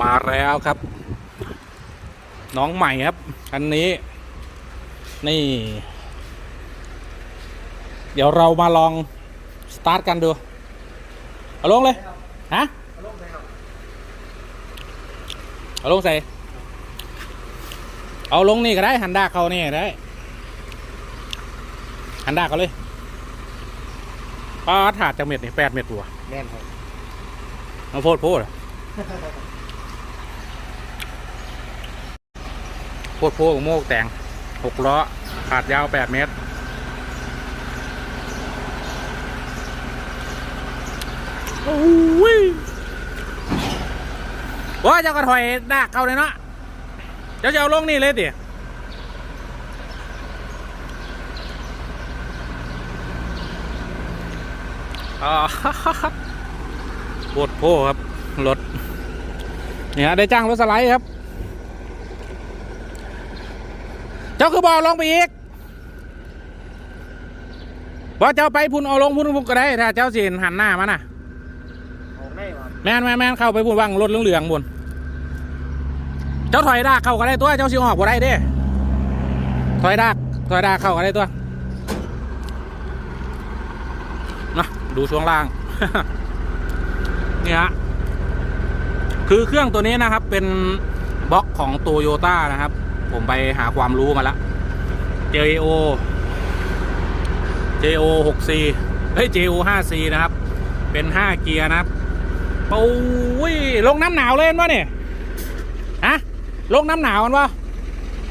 มาแล้วครับ น้องใหม่ครับ คันนี้ นี่ เดี๋ยวเรามาลอง สตาร์ทกันดู เอาลงเลย ฮะ เอาลงใส่ เอาลงนี่ก็ได้หันดาเขานี่ก็ได้หันดาเขาเลยป้าถาดจากเม็ดนี่แปดเม็ดตัวแม่นครับมาโพดโพดอะโพดโพดของโมกแต่งหกล้อขาดยาวแปดเมตร โอ้ยว่าเจ้าก็ถอยดากเข้าเลยเนาะเจ้าจะเอาลงนี่เลยดิอ่าโคตรโพครับรถเนี่ยได้จ้างรถสไลด์ครับ เจ้าคือบอลงไปอีกว่าเจ้าไปพุ่นเอาลงพุ่นพุ่นก็ได้ถ้าเจ้าสิหันหน้ามาน่ะแมนแมนแมนเข้าไปพุ่นว่างรถเหลืองๆบนเจ้าถอยดากเข้าก็ได้ตัว เจ้าสิออกก็ได้เด้ ถอยดากถอยดากเข้าก็ได้ตัวนะดูช่วงล่างนี่ฮะคือเครื่องตัวนี้นะครับเป็นบล็อกของโตโยต้านะครับ ผมไปหาความรู้มาแล้ว JO JO 6C เฮ้ย JO 5C นะครับ เป็น 5 เกียร์นะครับโอ้ยลงน้ำหนาวเลยเห็นปะเนี่ยฮะลงน้ำหนาวมันวะ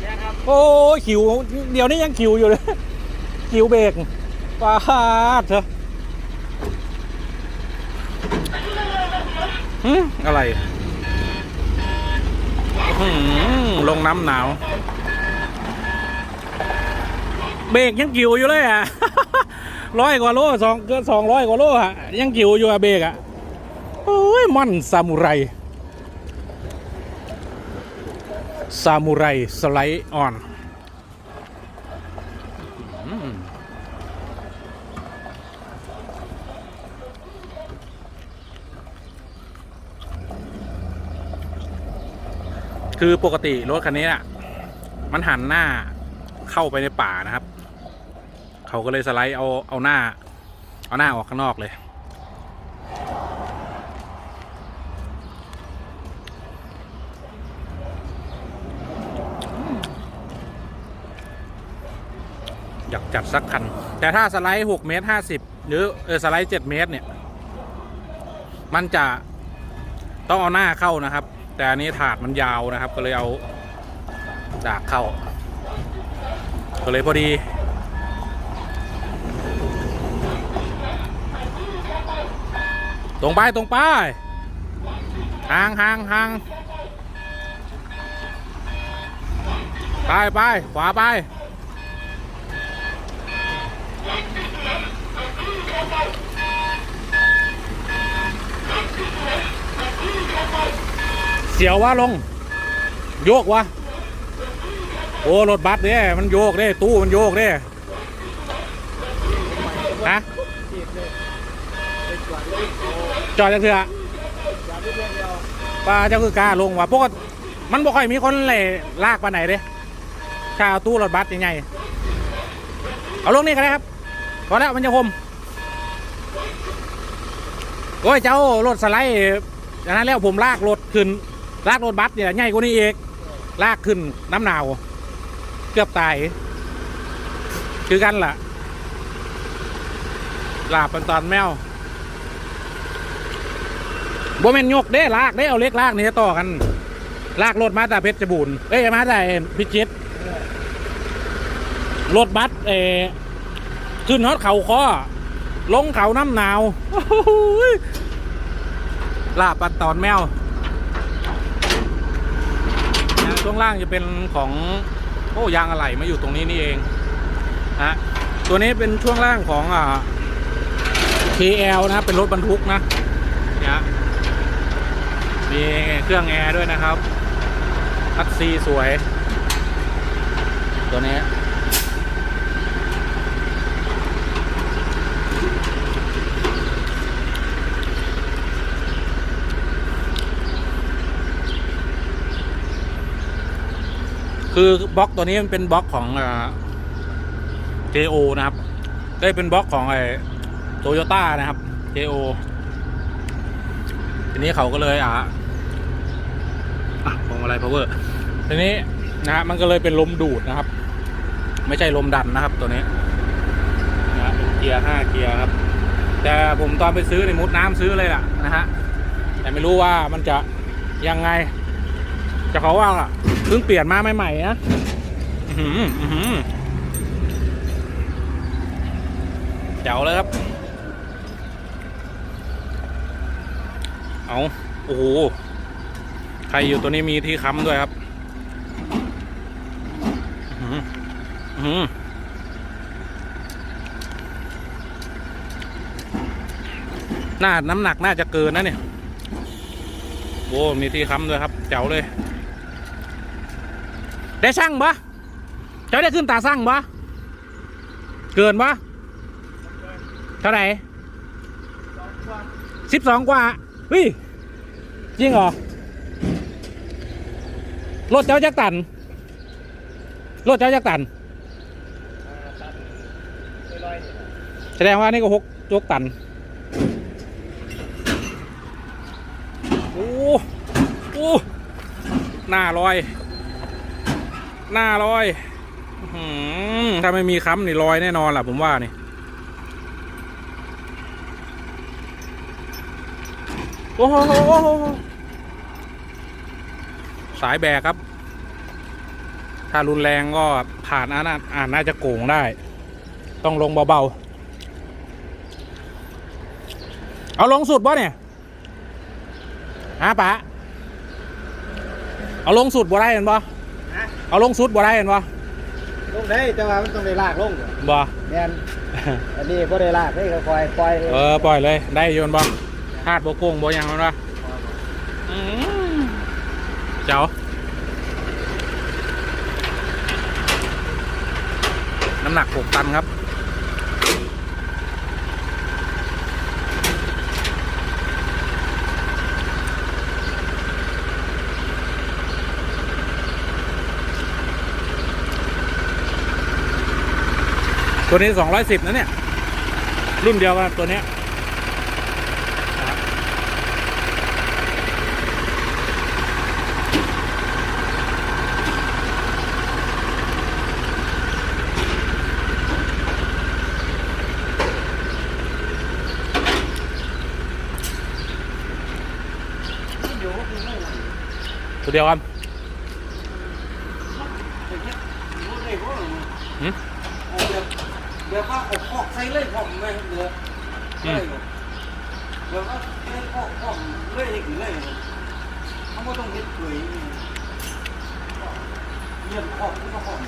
แม่ครับโอ้ยขิว เดี๋ยวนี้ยังขิวอยู่เลยขิวเบรกปาดเถอะหึอะไร อื้อหือ ลงน้ำหนาว เบรกยังกิ่วอยู่เลยอะร้อยกว่าโลสองเกือบสองร้อยกว่าโลอะยังกิ่วอยู่อะเบรกอะโอ้ยมันซามูไรซามูไรสไลด์ออน คือปกติรถคันนี้น่ะ มันหันหน้าเข้าไปในป่านะครับ เขาก็เลยสไลด์เอาเอาหน้า เอาหน้าออกข้างนอกเลย อยากจัดสักคัน แต่ถ้าสไลด์6เมตร50หรือเออสไลด์7เมตรเนี่ย มันจะต้องเอาหน้าเข้านะครับ แต่อันนี้ถาดมันยาวนะครับ ก็เลยเอาดากเข้า ก็เลยพอดี ตรงไปตรงไปห่างห่างห่างไปไปขวาไป เสียวว่าลง โยกวะโอ้รถบัสเนี่ยมันโยกเด้ตู้มันโยกเด้ฮะจีบเลยไปจอดเลยโอ้จอดจังเถื่อป้าเจ้าคือกล้าลงว่ะพวกมันบ่ค่อยมีคนเลยลากไปไหนเด้ถ้าตู้รถบัสยังไงเอาลงนี่ก็ได้ครับพอแล้วมันจะคมโอ้ยเจ้ารถสไลด์อย่างนั้นแล้วผมลากรถขึ้น ลากรถบัสเนี่ยใหญ่กว่านี้เอกลากขึ้นน้ำหนาว เกือบตาย คือกันล่ะลาบเป็นตอนแมวบ่แม่นยกเด้ลากเด้เอาเล็กลากนี่ต่อกัน ลากรถมาแต่เพชรบูรณ์เอ้ยมาแต่พิจิตรรถบัสเอขึ้นฮอดเขาคอลงเขาน้ำหนาวลาบปันตอนแมวนะ ช่วงล่างจะเป็นของโอ้ยางอะไหล่มาอยู่ตรงนี้นี่เองฮะตัวนี้เป็นช่วงล่างของอ่า KL นะครับเป็นรถบรรทุกนะเนี่ยฮะมีเครื่องแอร์ด้วยนะครับพัดซีสวย ตัวนี้ คือบล็อกตัวนี้มันเป็นบล็อกของอ่า JO นะครับ ได้เป็นบล็อกของไอ้โตโยต้านะครับ JO ทีนี้เขาก็เลยอะอะพวงมาลัย power ทีนี้นะฮะมันก็เลยเป็นลมดูดนะครับ ไม่ใช่ลมดันนะครับตัวนี้นะฮะเป็นเกียร์ห้าเกียร์ครับ แต่ผมตอนไปซื้อในมุดน้ำซื้อเลยล่ะนะฮะแต่ไม่รู้ว่ามันจะยังไง จะเขาว่าล่ะเพิ่งเปลี่ยนมาใหม่ๆนะอื้อหืออื้อหือเจ๋วเลยครับ เอาโอ้โห ใครอยู่ตัวนี้มีที่ค้ำด้วยครับอื้อหืออื้อหือน่าน้ำหนักน่าจะเกินนะเนี่ย โอ้มีที่ค้ำด้วยครับ เจ๋วเลย ได้ช่างปะเจ้าได้ขึ้นตาช่างปะเกินปะเท่าไหร่สิบสองกว่าเฮ้ยจริงเหรอรถเจ้าจักตันรถเจ้าจักตันแสดงว่านี่ก็หกยกตันโอ้โอ้หน้าลอย หน้าลอยถ้าไม่มีค้ำนี่ลอยแน่นอนล่ะผมว่านี่โอ้โหสายแบกครับ ถ้ารุนแรงก็ผ่านอ่านอ่านน่าจะโก่งได้ ต้องลงเบาๆ เอาลงสุดบ่เนี่ยฮะปะเอาลงสุดบ่ได้เห็นบ่ะ เอาลงสุดบ่ได้เห็นบ่ลงได้แต่ว่ามันต้องได้ลากลงอยู่บ่แม่นอันนี้บ่ได้ลากได้ก็ปล่อยปล่อยเออปล่อยเลยได้โยนบ่คาดบ่โกงบ่หยังมันวะอืมเจ้าน้ำหนัก 6 ตันครับ ตัวนี้210นะเนี่ย รุ่นเดียวกับตัวเนี้ยตัวเดียวกันหืม เดี๋ยวว่าเอาคอกใส่เลยผมเลยเดี๋ยวเลยเดี๋ยวก็เล่นคอกพอกเลยอีกเลยเขาไม่ต้องเห็ดเผยเยี่ยมคอกก็ผม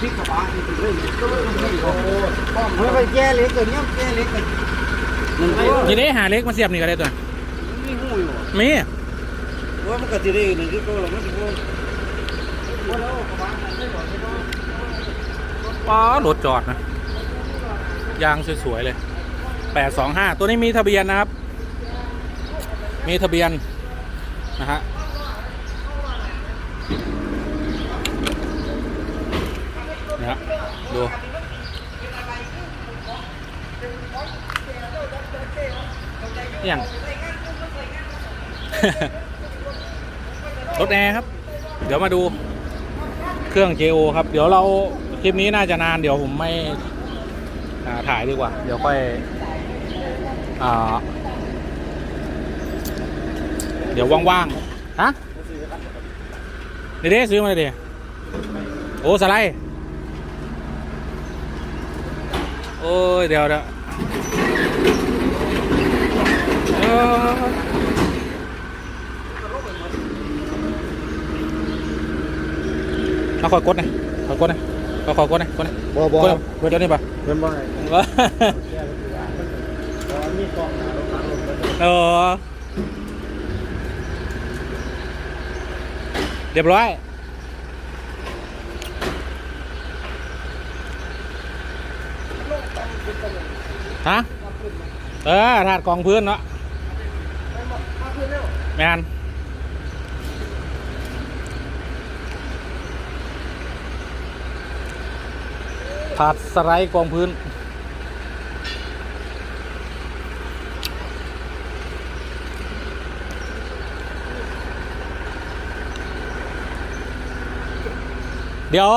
พริกกระบะนี่เป็นเรื่องก็เลยต้องมีโอ้โหป้อมเมื่ไปแก้เล็กตัวเนี้ยแก้เล็กกันมันไม่ยีนี้หาเล็กมาเสียบนี่ก็ได้ตัวมีหูอยู่มีว่ามันก็จะได้หนึ่งที่ก็มันจะว่าแล้วกระบะมันไม่หมดไม่ต้องป้ารถจอดนะยางสวยๆเลย825ตัวนี้มีทะเบียนนะครับ มีทะเบียนนะฮะ ดูอย่างรถแอร์ครับ เดี๋ยวมาดูเครื่อง JO ครับ เดี๋ยวเราคลิปนี้น่าจะนาน เดี๋ยวผมไม่ถ่ายดีกว่า เดี๋ยวค่อยอเดี๋ยวว่างๆฮะเดี๋ยวซื้อมาเลยดิโอ้สไลด์ โอ้ย เดี๋ยวเดี๋ยวเอาคอยกดหน่อยคอยกดหน่อยเอาคอยกดหน่อยกดหน่อยบ่บ่กดหน่อยกดเดี๋ยวนี้ปะเพิ่นบ่ให้ว่าแก้ก็คือว่าเพราะว่ามีกล้องหน้ารถหลังรถเพิ่นเออเรียบร้อย ฮะเออถาดกองพื้นเนาะแมนถาดสไลด์กองพื้นเดี๋ยว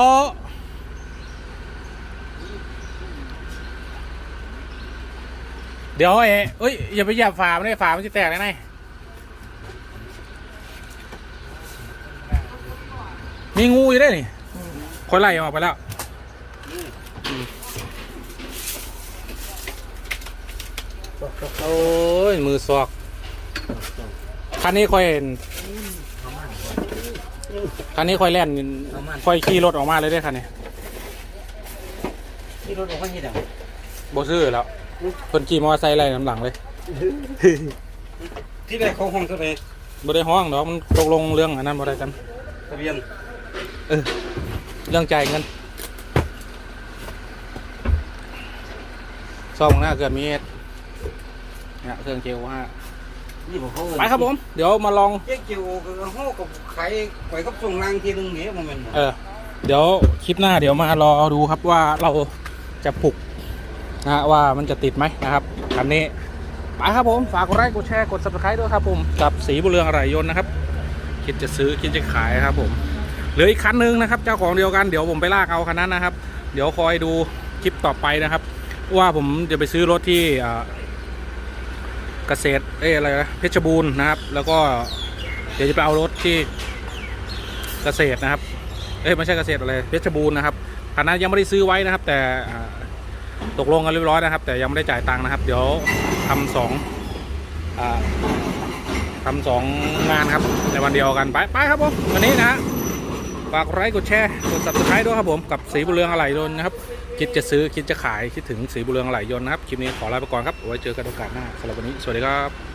เดี๋ยวเอ้เอ้ยอย่าไปเหยียบฝาไม่ได้ฝามันจะแตกเลยไงมีงูอยู่ด้วยนี่คอยไล่ออกไปแล้วโอ้ยมือซอกคันนี้คอยเห็นคันนี้คอยแล่นคอยขี่รถออกมาเลยได้อคันนี้ที่รถออกมาเฮ็ดอะโบซื้อแล้ว คนขี่มอเตอร์ไซค์ไล่น้ำหลังเลย ที่ได้เขาห้องเท่าไหร่บ่ได้ห้องดอกมันตกลงเรื่องอันนั้นบ่ได้กันทะเบียนเออเรื่องจ่ายเงินซองหน้าเกิดมีเอสเนี่ยเครื่องเจลว่านี่บอกเขาไปครับผม เดี๋ยวมาลองเจ๊เกียวก็ห้อกับไข่ไข่กับส่งรางทีนึงเนี่ยมันเป็นเออ เดี๋ยวคลิปหน้าเดี๋ยวมารอดูครับว่าเราจะปลุก นะฮะว่ามันจะติดไหมนะครับคันนี้ไปครับผมฝากกดไลค์กดแชร์กด subscribe ด้วยครับผมกับสีบุเรืองอะไรยนต์นะครับ คิดจะซื้อคิดจะขายครับผมเหลืออีกคันหนึงนะครับ เจ้าของเดียวกันเดี๋ยวผมไปลากเอาคันนั้นนะครับ เดี๋ยวคอยดูคลิปต่อไปนะครับ ว่าผมจะไปซื้อรถที่เกษตรเอ้อะไรนะเพชรบูรณ์นะครับ แล้วก็เดี๋ยวจะไปเอารถที่เกษตรนะครับเอ้ไม่ใช่เกษตรอะไรเพชรบูรณ์นะครับคันนั้นยังไม่ได้ซื้อไว้นะครับ แต่ ตกลงกันเรียบร้อยนะครับ แต่ยังไม่ได้จ่ายตังค์นะครับ เดี๋ยวทำสองอทำสองงานครับ ในวันเดียวกันไปไปครับผมวันนี้นะฝากไลค์กดแชร์กด subscribe ด้วยครับผมกับสีบุเรืองอะไหล่ยนต์นะครับคิดจะซื้อคิดจะขายคิดถึงสีบุเรืองอะไหล่ยนต์นะครับคลิปนี้ขอลาไปก่อนครับไว้เจอกันโอกาสหน้าสำหรับวันนี้สวัสดีครับ